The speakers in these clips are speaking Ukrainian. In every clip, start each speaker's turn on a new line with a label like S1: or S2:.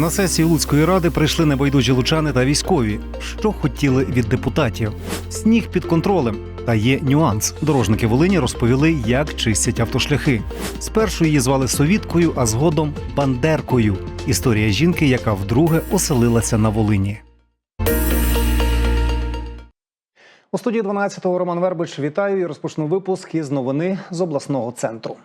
S1: На сесію Луцької ради прийшли небайдужі лучани та військові. Що хотіли від депутатів? Сніг під контролем. Та є нюанс. Дорожники Волині розповіли, як чистять автошляхи. Спершу її звали совіткою, а згодом бандеркою. Історія жінки, яка вдруге оселилася на Волині. У студії 12-го Роман Вербич вітаю і розпочну випуск із новини з обласного центру.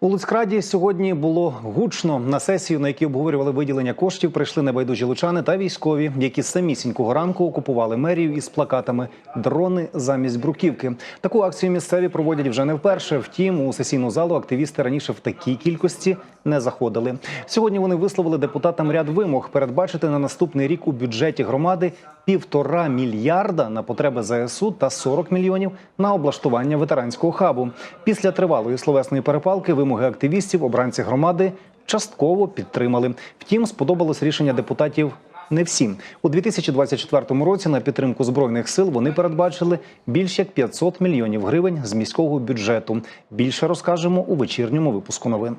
S1: У Луцькраді сьогодні було гучно. На сесію, на якій обговорювали виділення коштів, прийшли небайдужі лучани та військові, які самісінького ранку окупували мерію із плакатами Дрони замість бруківки. Таку акцію місцеві проводять вже не вперше. Втім, у сесійну залу активісти раніше в такій кількості не заходили. Сьогодні вони висловили депутатам ряд вимог передбачити на наступний рік у бюджеті громади півтора мільярда на потреби ЗСУ та 40 мільйонів на облаштування ветеранського хабу. Після тривалої словесної перепалки вимоги активістів обранці громади частково підтримали. Втім, сподобалось рішення депутатів. Не всім у 2024 році на підтримку збройних сил вони передбачили більш як 500 мільйонів гривень з міського бюджету. Більше розкажемо у вечірньому випуску новин.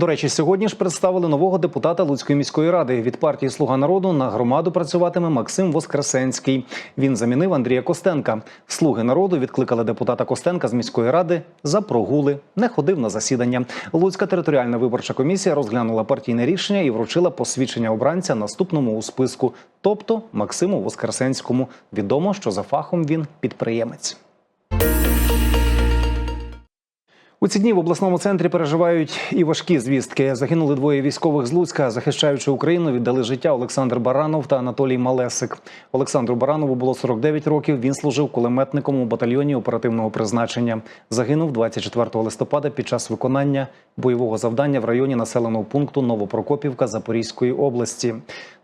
S1: До речі, сьогодні ж представили нового депутата Луцької міської ради від партії Слуга народу на громаду працюватиме Максим Воскресенський. Він замінив Андрія Костенка. Слуги народу відкликали депутата Костенка з міської ради за прогули. Не ходив на засідання. Луцька територіальна виборча комісія розглянула партійне рішення і вручила посвідчення обранця наступному у списку, тобто Максиму Воскресенському. Відомо, що за фахом він підприємець. У ці дні в обласному центрі переживають і важкі звістки. Загинули двоє військових з Луцька, захищаючи Україну, віддали життя Олександр Баранов та Анатолій Малесик. Олександру Баранову було 49 років. Він служив кулеметником у батальйоні оперативного призначення. Загинув 24 листопада під час виконання бойового завдання в районі населеного пункту Новопрокопівка Запорізької області.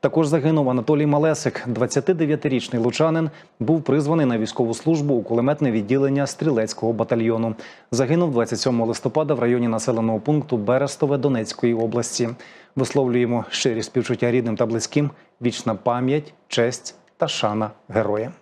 S1: Також загинув Анатолій Малесик, 29-річний лучанин, був призваний на військову службу у кулеметне відділення стрілецького батальйону. Загинув 27 листопада в районі населеного пункту Берестове Донецької області. Висловлюємо щирі співчуття рідним та близьким, вічна пам'ять, честь та шана героям.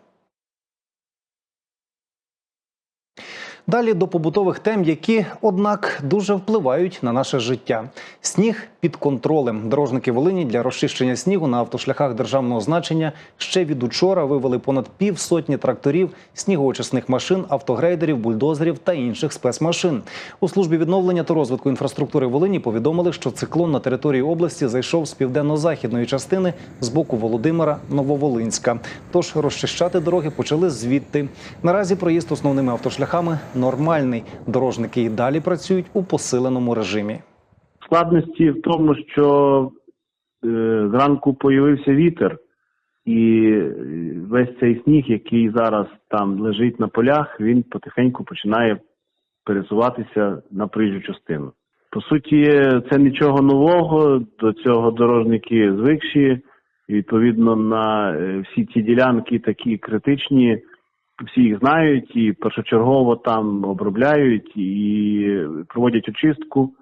S1: Далі до побутових тем, які, однак, дуже впливають на наше життя. Сніг під контролем. Дорожники Волині для розчищення снігу на автошляхах державного значення ще від учора вивели понад півсотні тракторів, снігоочисних машин, автогрейдерів, бульдозерів та інших спецмашин. У службі відновлення та розвитку інфраструктури Волині повідомили, що циклон на території області зайшов з південно-західної частини з боку Володимира Нововолинська. Тож розчищати дороги почали звідти. Наразі проїзд основними автошляхами нормальний. Дорожники і далі працюють у посиленому режимі.
S2: Складності в тому, що е, зранку появився вітер, і е, весь цей сніг, який зараз там лежить на полях, він потихеньку починає пересуватися на проїжджу частину. По суті, це нічого нового. До цього дорожники звикші. І, відповідно, на е, всі ці ділянки такі критичні, всі їх знають і першочергово там обробляють і проводять очистку.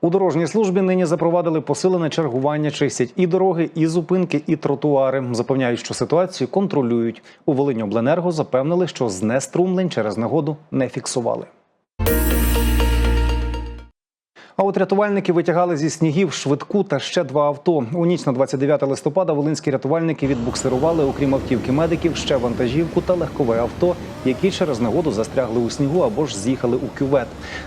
S1: У дорожній службі нині запровадили посилене чергування, чистять і дороги, і зупинки, і тротуари. Запевняють, що ситуацію контролюють. У Волиньобленерго запевнили, що знеструмлень через негоду не фіксували. А от рятувальники витягали зі снігів швидку та ще два авто. У ніч на 29 листопада волинські рятувальники відбуксирували, окрім автівки медиків, ще вантажівку та легкове авто, які через негоду застрягли у снігу або ж з'їхали у кювет.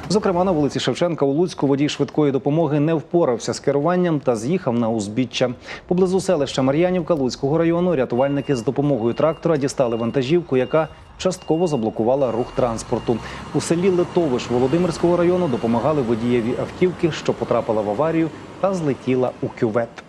S1: Зокрема, на вулиці Шевченка у Луцьку водій швидкої допомоги не впорався з керуванням та з'їхав на узбіччя. Поблизу селища Мар'янівка Луцького району рятувальники з допомогою трактора дістали вантажівку, яка частково заблокувала рух транспорту. У селі Литовиш Володимирського району допомагали водієві автівки, що потрапила в аварію та злетіла у кювет.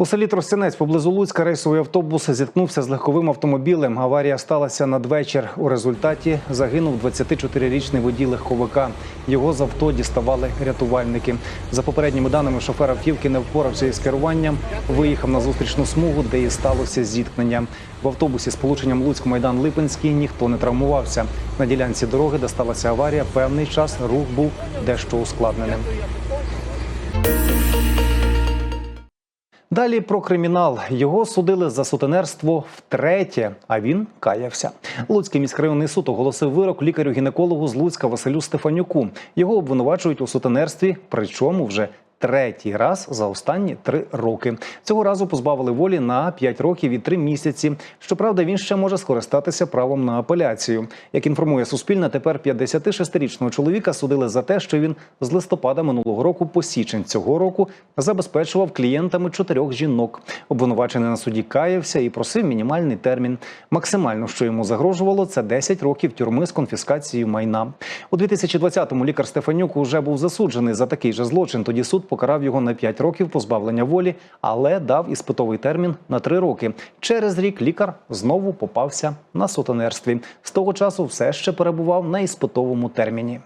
S1: У селі Тростянець поблизу Луцька рейсовий автобус зіткнувся з легковим автомобілем. Аварія сталася надвечір. У результаті загинув 24-річний водій легковика. Його з авто діставали рятувальники. За попередніми даними, шофер автівки не впорався із керуванням. Виїхав на зустрічну смугу, де і сталося зіткнення. В автобусі з полученням Луцьк майдан Липинський ніхто не травмувався. На ділянці дороги, де сталася аварія, певний час рух був дещо ускладненим. Далі про кримінал. Його судили за сутенерство втретє, а він каявся. Луцький міськрайонний суд оголосив вирок лікарю-гінекологу з Луцька Василю Стефанюку. Його обвинувачують у сутенерстві, причому вже третій раз за останні три роки. Цього разу позбавили волі на 5 років і 3 місяці. Щоправда, він ще може скористатися правом на апеляцію. Як інформує Суспільне, тепер 56-річного чоловіка судили за те, що він з листопада минулого року по січень цього року забезпечував клієнтами чотирьох жінок. Обвинувачений на суді каявся і просив мінімальний термін. Максимально, що йому загрожувало, це 10 років тюрми з конфіскацією майна. У 2020-му лікар Стефанюк уже був засуджений за такий же злочин. Тоді суд покарав його на 5 років позбавлення волі, але дав іспитовий термін на 3 роки. Через рік лікар знову попався на сутенерстві. З того часу все ще перебував на іспитовому терміні.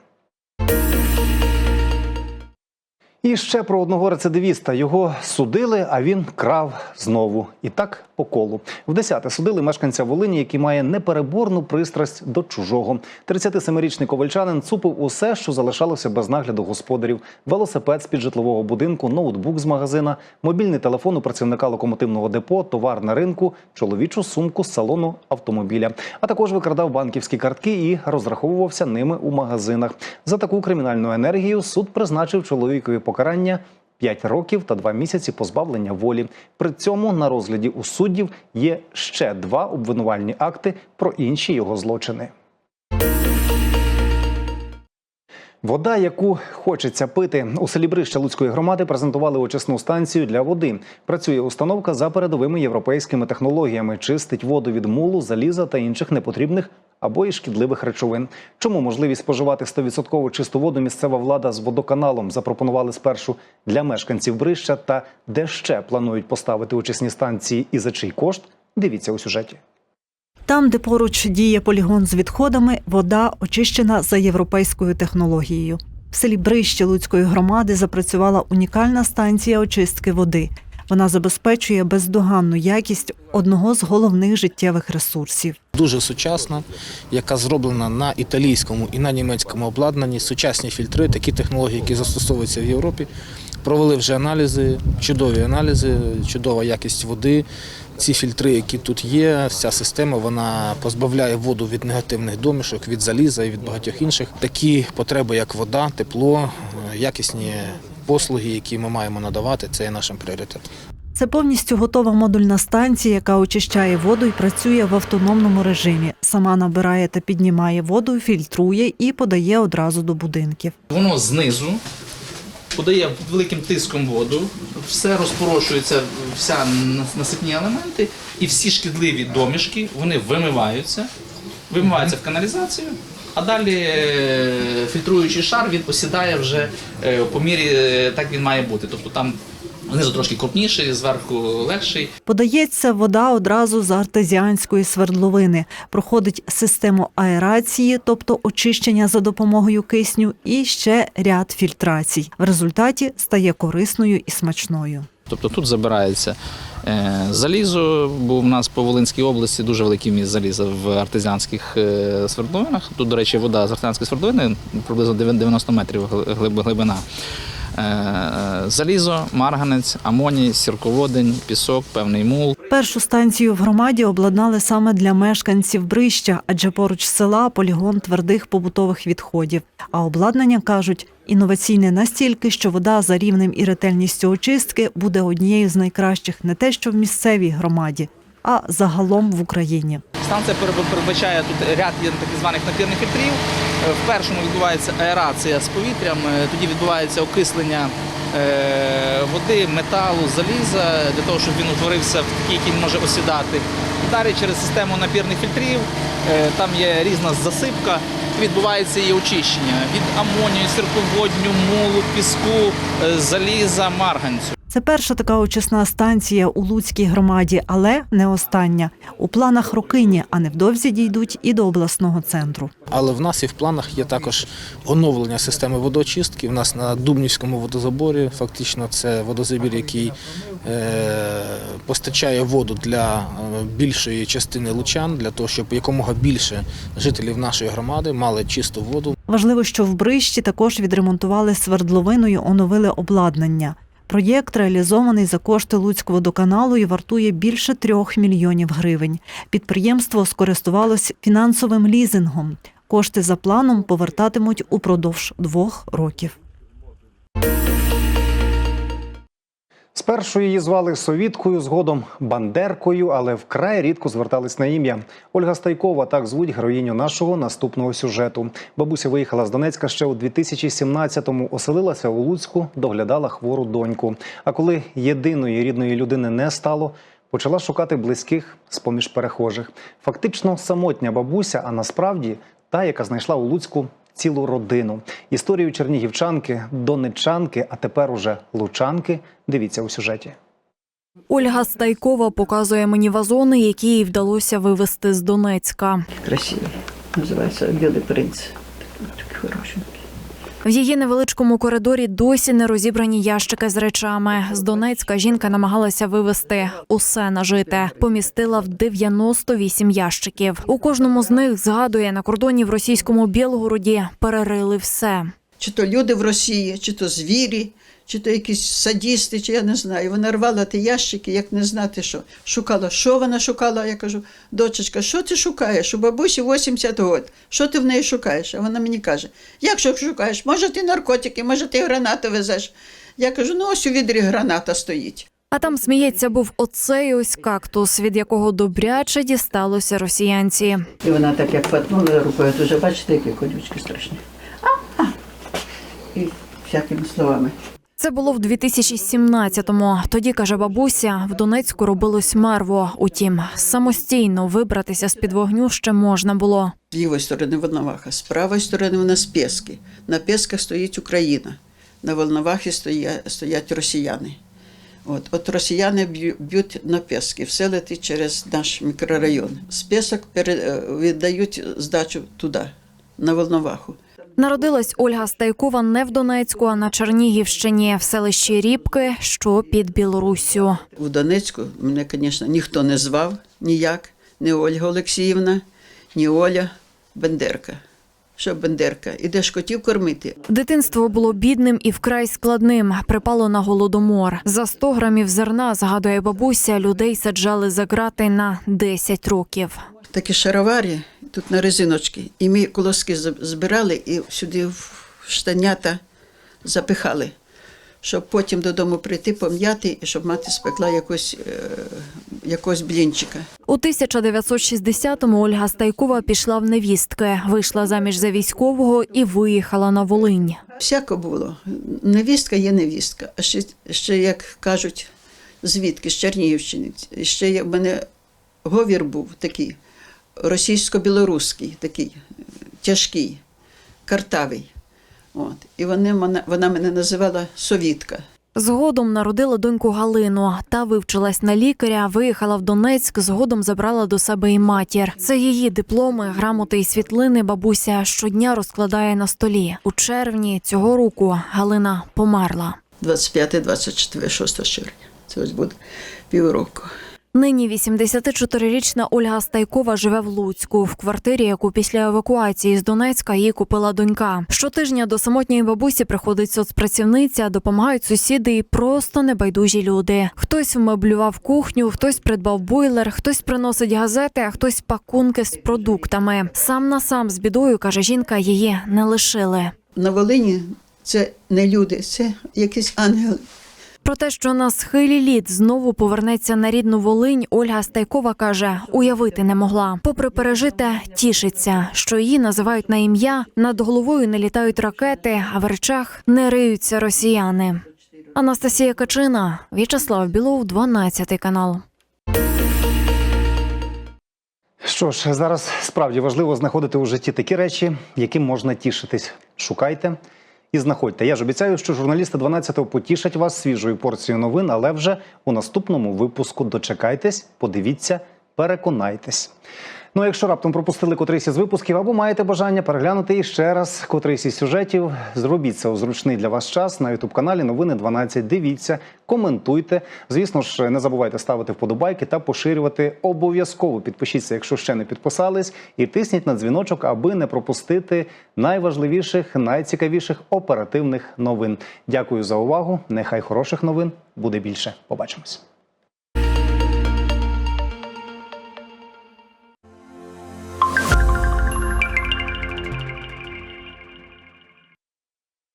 S1: І ще про одного рецидивіста. Його судили, а він крав знову. І так по колу. В десяте судили мешканця Волині, який має непереборну пристрасть до чужого. 37-річний ковальчанин цупив усе, що залишалося без нагляду господарів: велосипед з під житлового будинку, ноутбук з магазина, мобільний телефон у працівника локомотивного депо, товар на ринку, чоловічу сумку з салону автомобіля. А також викрадав банківські картки і розраховувався ними у магазинах. За таку кримінальну енергію суд призначив чоловікові покарання 5 років та 2 місяці позбавлення волі. При цьому на розгляді у суддів є ще два обвинувальні акти про інші його злочини. Вода, яку хочеться пити у селі Брище Луцької громади, презентували очисну станцію для води. Працює установка за передовими європейськими технологіями, чистить воду від мулу, заліза та інших непотрібних або і шкідливих речовин. Чому можливість споживати 100% чисту воду місцева влада з водоканалом запропонували спершу для мешканців Брища та де ще планують поставити очисні станції і за чий кошт? Дивіться у сюжеті.
S3: Там, де поруч діє полігон з відходами, вода очищена за європейською технологією. В селі Брище Луцької громади запрацювала унікальна станція очистки води. Вона забезпечує бездоганну якість одного з головних життєвих ресурсів.
S4: Дуже сучасна, яка зроблена на італійському і на німецькому обладнанні. Сучасні фільтри, такі технології, які застосовуються в Європі. Провели вже аналізи, чудові аналізи, чудова якість води. Ці фільтри, які тут є, вся система вона позбавляє воду від негативних домішок, від заліза і від багатьох інших. Такі потреби, як вода, тепло, е, якісні послуги, які ми маємо надавати, це є нашим пріоритетом.
S3: Це повністю готова модульна станція, яка очищає воду і працює в автономному режимі. Сама набирає та піднімає воду, фільтрує і подає одразу до будинків.
S5: Воно знизу подає великим тиском воду, все розпорошується, вся насипні елементи, і всі шкідливі домішки вони вимиваються, вимиваються в каналізацію. А далі е, фільтруючий шар він осідає вже е, по мірі, е, так він має бути. Тобто там знизу трошки крупніший, зверху легший.
S3: Подається вода одразу з артезіанської свердловини, проходить систему аерації, тобто очищення за допомогою кисню, і ще ряд фільтрацій. В результаті стає корисною і смачною.
S5: Тобто тут забирається е, залізо, бо в нас по Волинській області дуже великий міст заліза в артезіанських е, свердловинах. Тут, до речі, вода з артезіанської свердловини приблизно 90 метрів глибина. Е, Залізо, марганець, амоній, сірководень, пісок, певний мул.
S3: Першу станцію в громаді обладнали саме для мешканців Брища, адже поруч села полігон твердих побутових відходів. А обладнання кажуть інноваційне настільки, що вода за рівнем і ретельністю очистки буде однією з найкращих не те, що в місцевій громаді, а загалом в Україні.
S5: Станція передбачає тут ряд є так званих напірних фільтрів. Е, В першому відбувається аерація з повітрям, е, тоді відбувається окислення е, води, металу, заліза для того, щоб він утворився в такий, який може осідати. Далі через систему напірних фільтрів там є різна засипка. Відбувається її очищення від амонію, сірководню, мулу, піску, заліза, марганцю.
S3: Це перша така очисна станція у Луцькій громаді, але не остання. У планах Рокині, а невдовзі дійдуть і до обласного центру.
S4: Але в нас і в планах є також оновлення системи водоочистки. У нас на Дубнівському водозаборі фактично це водозабір, який е, постачає воду для е, більшої частини лучан, для того, щоб якомога більше жителів нашої громади мали чисту воду.
S3: Важливо, що в Брищі також відремонтували свердловину і оновили обладнання. Проєкт реалізований за кошти Луцького водоканалу і вартує більше трьох мільйонів гривень. Підприємство скористувалось фінансовим лізингом. Кошти за планом повертатимуть упродовж двох років.
S1: Спершу її звали Совіткою, згодом Бандеркою, але вкрай рідко звертались на ім'я. Ольга Стайкова так звуть героїню нашого наступного сюжету. Бабуся виїхала з Донецька ще у 2017-му, оселилася у Луцьку, доглядала хвору доньку. А коли єдиної рідної людини не стало, почала шукати близьких з поміж перехожих. Фактично самотня бабуся, а насправді та, яка знайшла у Луцьку цілу родину. Історію чернігівчанки, донеччанки, а тепер уже лучанки. Дивіться у сюжеті.
S6: Ольга Стайкова показує мені вазони, які їй вдалося вивезти з Донецька.
S7: Красиві. Називається Білий принц. Такий хорошенький.
S6: В її невеличкому коридорі досі не розібрані ящики з речами. З Донецька жінка намагалася вивезти усе нажите. Помістила в 98 ящиків. У кожному з них згадує на кордоні в російському Білгороді перерили все.
S7: Чи то люди в Росії, чи то звірі, чи то якісь садісти, чи я не знаю. Вона рвала ті ящики, як не знати що. Шукала, що вона шукала. Я кажу, дочечка, що ти шукаєш? У бабусі 80 років. Що ти в неї шукаєш? А вона мені каже: як що шукаєш? Може, ти наркотики, може, ти гранати везеш. Я кажу, ну ось у відрі граната стоїть.
S6: А там сміється був оцей ось кактус, від якого добряче дісталося росіянці.
S7: І вона так як патнула рукою, дуже бачите, які колючки страшні. А, а. І всякими словами.
S6: Це було в 2017-му. Тоді каже бабуся, в Донецьку робилось мерво. Утім, самостійно вибратися з під вогню ще можна було.
S7: З лівої сторони Волноваха, з правої сторони у нас Пески. На Песках стоїть Україна, на Волновахі стоять, росіяни. От, от росіяни б'ють на Пески, все летить через наш мікрорайон. З пере, е, віддають здачу туди, на Волноваху.
S6: Народилась Ольга Стайкова не в Донецьку, а на Чернігівщині, в селищі Рібки, що під Білоруссю.
S7: У Донецьку мене, звісно, ніхто не звав ніяк, ні Ольга Олексіївна, ні Оля Бендерка. Що Бендерка? Ідеш котів кормити,
S6: Дитинство було бідним і вкрай складним. Припало на голодомор. За 100 грамів зерна, згадує бабуся, людей саджали за грати на 10 років.
S7: такі шароварі тут на резиночки. І ми колоски збирали і сюди в штанята запихали, щоб потім додому прийти, пом'яти, і щоб мати спекла якось, е, якогось блінчика.
S6: У 1960-му Ольга Стайкова пішла в невістки, вийшла заміж за військового і виїхала на Волинь.
S7: Всяко було. Невістка є невістка. А ще, ще як кажуть, звідки, з Чернігівщини. Ще в мене говір був такий, російсько-білоруський, такий е, тяжкий, картавий. От. І вони мене, вона мене називала совітка.
S6: Згодом народила доньку Галину. Та вивчилась на лікаря, виїхала в Донецьк. Згодом забрала до себе і матір. Це її дипломи, грамоти і світлини. Бабуся щодня розкладає на столі. У червні цього року Галина померла.
S7: 25, 24, 6 червня. Це ось буде півроку.
S6: Нині 84-річна Ольга Стайкова живе в Луцьку в квартирі, яку після евакуації з Донецька їй купила донька. Щотижня до самотньої бабусі приходить соцпрацівниця, допомагають сусіди і просто небайдужі люди. Хтось вмеблював кухню, хтось придбав бойлер, хтось приносить газети, а хтось пакунки з продуктами. Сам на сам з бідою каже жінка, її не лишили.
S7: На Волині це не люди, це якісь ангели.
S6: Про те, що на схилі літ знову повернеться на рідну Волинь, Ольга Стайкова каже, уявити не могла. Попри пережите, тішиться, що її називають на ім'я, над головою не літають ракети, а в речах не риються росіяни. Анастасія Качина, В'ячеслав Білов, 12 канал.
S1: Що ж, зараз справді важливо знаходити у житті такі речі, яким можна тішитись. Шукайте і знаходьте. Я ж обіцяю, що журналісти 12-го потішать вас свіжою порцією новин, але вже у наступному випуску дочекайтесь, подивіться, переконайтесь. Ну, якщо раптом пропустили котрийсь із випусків або маєте бажання переглянути іще раз котрийсь із сюжетів, зробіть це у зручний для вас час на ютуб каналі Новини 12. Дивіться, коментуйте. Звісно ж, не забувайте ставити вподобайки та поширювати. Обов'язково підпишіться, якщо ще не підписались, і тисніть на дзвіночок, аби не пропустити найважливіших, найцікавіших оперативних новин. Дякую за увагу. Нехай хороших новин буде більше. Побачимось.